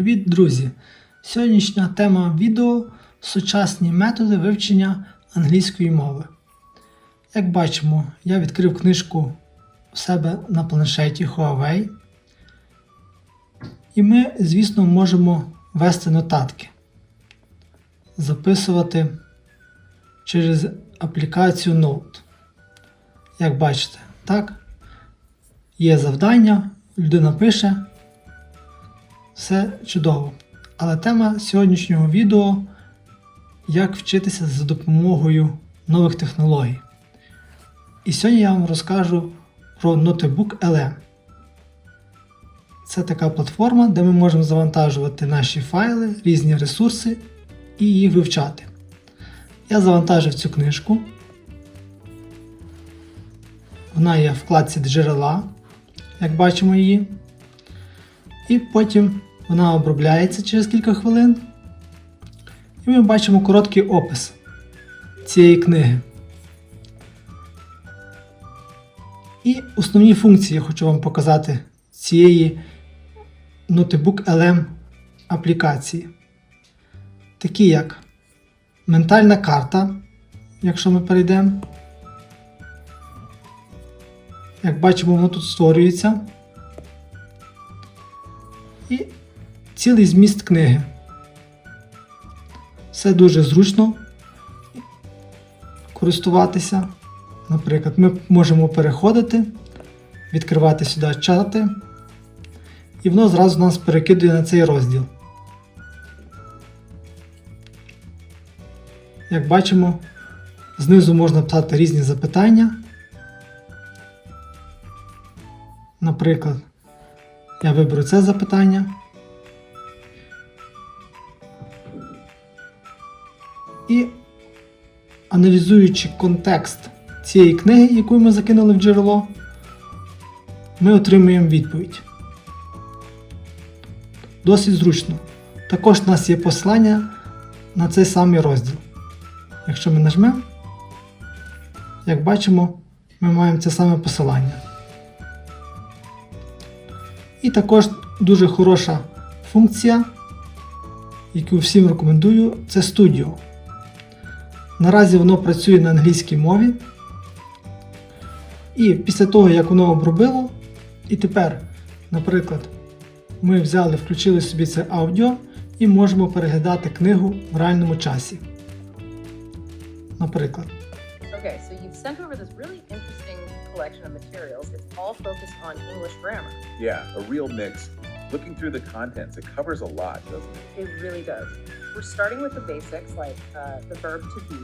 Привіт, друзі! Сьогоднішня тема відео сучасні методи вивчення англійської мови. Як бачимо, я відкрив книжку у себе на планшеті Huawei. І ми, звісно, можемо вести нотатки, записувати через аплікацію Note. Як бачите, так? Є завдання, людина пише. Все чудово. Але тема сьогоднішнього відео як вчитися за допомогою нових технологій. І сьогодні я вам розкажу про Notebook LM. Це така платформа, де ми можемо завантажувати наші файли, різні ресурси і її вивчати. Я завантажив цю книжку. Вона є в вкладці джерела, як бачимо її. І потім вона обробляється через кілька хвилин. І ми бачимо короткий опис цієї книги. І основні функції я хочу вам показати цієї Notebook LM аплікації. Такі як ментальна карта, якщо ми перейдемо. Як бачимо, воно тут створюється. Цілий зміст книги. Все дуже зручно користуватися. Наприклад, ми можемо переходити, відкривати сюди чати, і воно зразу нас перекидує на цей розділ. Як бачимо, знизу можна писати різні запитання. Наприклад, я виберу це запитання. І аналізуючи контекст цієї книги, яку ми закинули в джерело, ми отримуємо відповідь. Досить зручно. Також у нас є послання на цей самий розділ. Якщо ми нажмемо, як бачимо, ми маємо це саме посилання. І також дуже хороша функція, яку всім рекомендую, це Studio. Наразі воно працює на англійській мові. І після того, як воно обробило, і тепер, наприклад, ми взяли, включили собі це аудіо і можемо переглядати книгу в реальному часі. Наприклад. Okay, so you've sent over this really interesting collection of materials. It's all focused on English grammar. Yeah, a real mix. Looking through the contents, it covers a lot, doesn't it? It really does. We're starting with the basics like uh, the verb to be,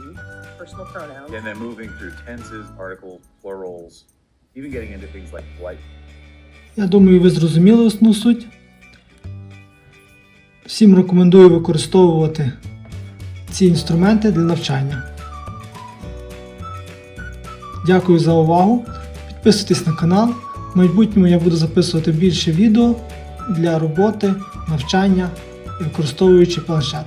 personal pronouns. And then moving through tenses, articles, plurals, even getting into things like polite. Я думаю, ви зрозуміли основну суть. Всім рекомендую використовувати ці інструменти для навчання. Дякую за увагу. Підписуйтесь на канал. В майбутньому я буду записувати більше відео для роботи, навчання, використовуючи планшет.